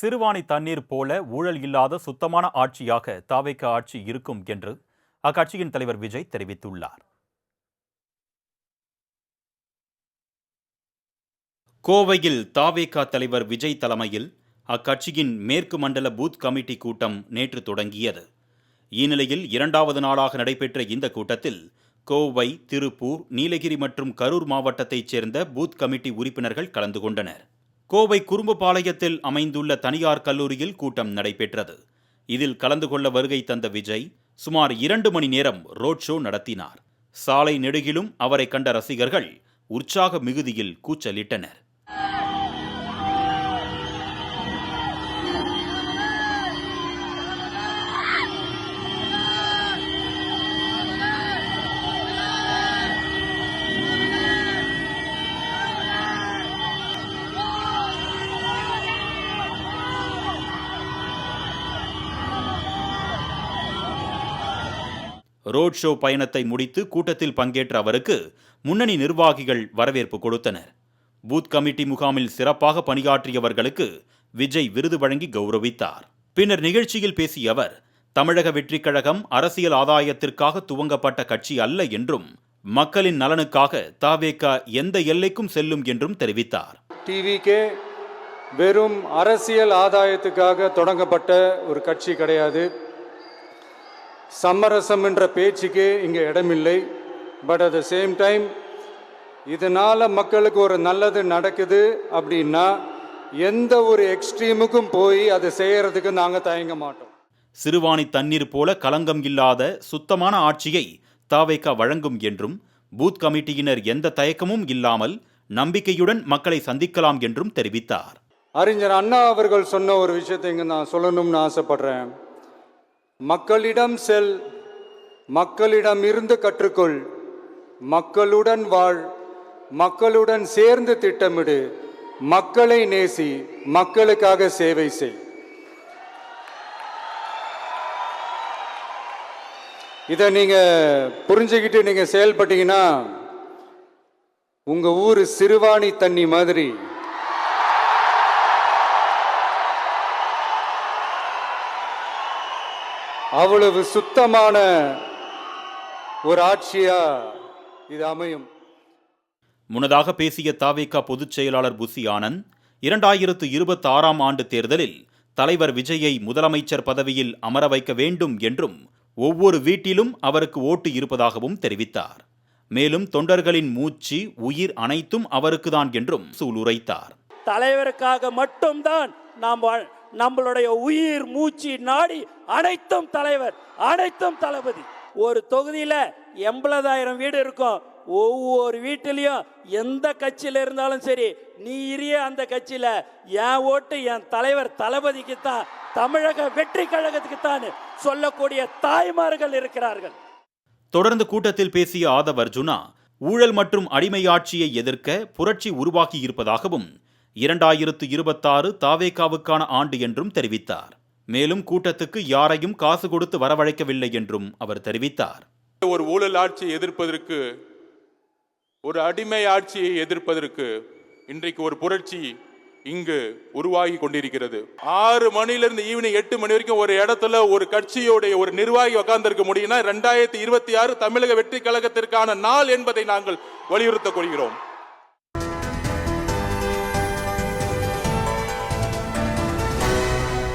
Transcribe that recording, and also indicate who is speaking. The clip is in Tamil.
Speaker 1: சிறுவாணி தண்ணீர் போல ஊழல் இல்லாத சுத்தமான ஆட்சியாக தாவேக ஆட்சி இருக்கும் என்று அக்கட்சியின் தலைவர் விஜய் தெரிவித்துள்ளார். கோவையில் தாவேகா தலைவர் விஜய் தலைமையில் அக்கட்சியின் மேற்கு மண்டல பூத் கமிட்டி கூட்டம் நேற்று தொடங்கியது. இந்நிலையில் இரண்டாவது நாளாக நடைபெற்ற இந்த கூட்டத்தில் கோவை திருப்பூர் நீலகிரி மற்றும் கரூர் மாவட்டத்தைச் சேர்ந்த பூத் கமிட்டி உறுப்பினர்கள் கலந்து கொண்டனர். கோவை குறும்புபாளையத்தில் அமைந்துள்ள தனியார் கல்லூரியில் கூட்டம் நடைபெற்றது. இதில் கலந்து கொள்ள வருகை தந்த விஜய் சுமார் இரண்டு மணி நேரம் ரோட் ஷோ நடத்தினார். சாலை நெடுகிலும் அவரை கண்ட ரசிகர்கள் உற்சாக மிகுதியில் கூச்சலிட்டனர். ரோட் ஷோ பயணத்தை முடித்து கூட்டத்தில் பங்கேற்ற அவருக்கு முன்னணி நிர்வாகிகள் வரவேற்பு கொடுத்தனர். பூத் கமிட்டி முகாமில் சிறப்பாக பணியாற்றியவர்களுக்கு விஜய் விருது வழங்கி கௌரவித்தார். பின்னர் நிகழ்ச்சியில் பேசிய அவர் தமிழக வெற்றிக் கழகம் அரசியல் ஆதாயத்திற்காக துவங்கப்பட்ட கட்சி அல்ல என்றும் மக்களின் நலனுக்காக தாவேகா எந்த எல்லைக்கும் செல்லும் என்றும் தெரிவித்தார்.
Speaker 2: டிவிகே வெறும் அரசியல் ஆதாயத்துக்காக தொடங்கப்பட்ட ஒரு கட்சி கிடையாது. சமரசம் என்ற பேச்சுக்கு இங்கே இடமில்லை. But at the same time இதனால் மக்களுக்கு ஒரு நல்லது நடக்குது அப்படின்னா எந்த ஒரு எக்ஸ்ட்ரீமுக்கும் போய் அதை செய்யறதுக்கு நாங்கள் தயங்க மாட்டோம்.
Speaker 1: சிறுவாணி தண்ணீர் போல கலங்கம் இல்லாத சுத்தமான ஆட்சியை தாவேகா வழங்கும் என்றும் பூத் கமிட்டியினர் எந்த தயக்கமும் இல்லாமல் நம்பிக்கையுடன் மக்களை சந்திக்கலாம் என்றும் தெரிவித்தார்.
Speaker 2: அறிஞர் அண்ணா அவர்கள் சொன்ன ஒரு விஷயத்தை இங்கே நான் சொல்லணும்னு ஆசைப்படுறேன். மக்களிடம் செல் மக்களிடம் இருந்து கற்றுக்கொள். மக்களுடன் வாழ் மக்களுடன் சேர்ந்து திட்டமிடு. மக்களை நேசி மக்களுக்காக சேவை செய். இதை நீங்கள் புரிஞ்சுக்கிட்டு நீங்கள் செயல்பட்டீங்கன்னா உங்கள் ஊர் சிறுவாணி தண்ணி மாதிரி அவ்வளவு சுத்தமான ஒரு ஆட்சியா இது அமையும்.
Speaker 1: முன்னதாக பேசிய தாவேகா பொதுச் செயலாளர் புசி ஆனந்த் இரண்டாயிரத்து இருபத்தி ஆறாம் ஆண்டு தேர்தலில் தலைவர் விஜயை முதலமைச்சர் பதவியில் அமர வைக்க வேண்டும் என்றும் ஒவ்வொரு வீட்டிலும் அவருக்கு ஓட்டு இருப்பதாகவும் தெரிவித்தார். மேலும் தொண்டர்களின் மூச்சு உயிர் அனைத்தும் அவருக்குதான் என்றும் சூளுரைத்தார்.
Speaker 3: தலைவருக்காக மட்டும்தான் நாம் வாழ்- நம்மளுடைய உயிர் மூச்சு நாடி அனைத்தும் தலைவர் அனைத்தும் தளபதி. ஒரு தொகுதியில் எண்பதாயிரம் வீடு இருக்கும். ஒவ்வொரு வீட்டிலையும் எந்த கட்சியில் இருந்தாலும் சரி நீ இரிய அந்த கட்சியில். என் ஓட்டு என் தலைவர் தளபதிக்கு தான் தமிழக வெற்றி கழகத்துக்கு தான் சொல்லக்கூடிய தாய்மார்கள் இருக்கிறார்கள்.
Speaker 1: தொடர்ந்து கூட்டத்தில் பேசிய ஆதவ் அர்ஜுனா ஊழல் மற்றும் அடிமை ஆட்சியை எதிர்க்க புரட்சி உருவாக்கி இருப்பதாகவும் இரண்டாயிரத்து இருபத்தாறு தாவேகாவுக்கான ஆண்டு என்றும் தெரிவித்தார். மேலும் கூட்டத்துக்கு யாரையும் காசு கொடுத்து வரவழைக்கவில்லை என்றும் அவர் தெரிவித்தார்.
Speaker 4: ஒரு ஊழல் ஆட்சியை எதிர்ப்பதற்கு ஒரு அடிமை ஆட்சியை எதிர்ப்பதற்கு இன்றைக்கு ஒரு புரட்சி இங்கு உருவாகி கொண்டிருக்கிறது. ஆறு மணிலிருந்து ஈவினிங் எட்டு மணி வரைக்கும் ஒரு இடத்துல ஒரு கட்சியோடைய ஒரு நிர்வாகி உட்கார்ந்திருக்க முடியும்னா ரெண்டாயிரத்தி இருபத்தி ஆறு தமிழக வெற்றி கழகத்திற்கான நாள் என்பதை நாங்கள் வலியுறுத்தக் கொள்கிறோம்.